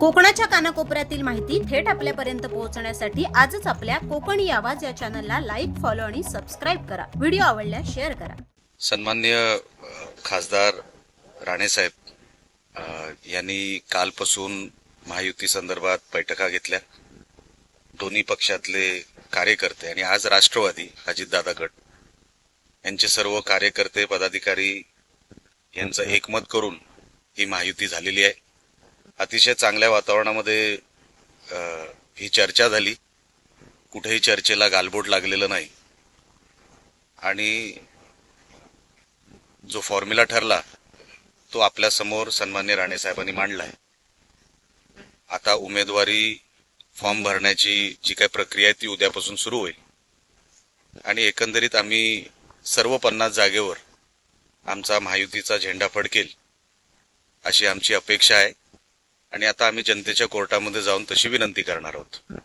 कोकणाच्या कानाकोपऱ्यातील माहिती थेट आपल्यापर्यंत पोहोचण्यासाठी आजच आपल्या कोकणी आवाज या चॅनलला लाईक फॉलो आणि सबस्क्राईब करा. व्हिडिओ आवडल्यास शेअर करा. सन्मान्य खासदार राणेसाहेब यांनी कालपासून महायुती संदर्भात बैठका घेतल्या. दोन्ही पक्षातले कार्यकर्ते आणि आज राष्ट्रवादी अजितदादा गट यांचे सर्व कार्यकर्ते पदाधिकारी यांचं एकमत करून ही महायुती झालेली आहे. अतिशय चांगल्या वातावरणामध्ये ही चर्चा झाली. कुठेही चर्चेला गालबोट लागलेलं नाही. आणि जो फॉर्म्युला ठरला तो आपल्यासमोर सन्मान्य राणे साहेबांनी आहे आता उमेदवारी फॉर्म भरण्याची जी काही प्रक्रिया आहे ती उद्यापासून सुरू होईल. आणि एकंदरीत आम्ही सर्व पन्नास जागेवर आमचा महायुतीचा झेंडा फडकेल अशी आमची अपेक्षा आहे. आणि आता आम्ही जनतेच्या कोर्टामध्ये जाऊन तशी विनंती करणार आहोत.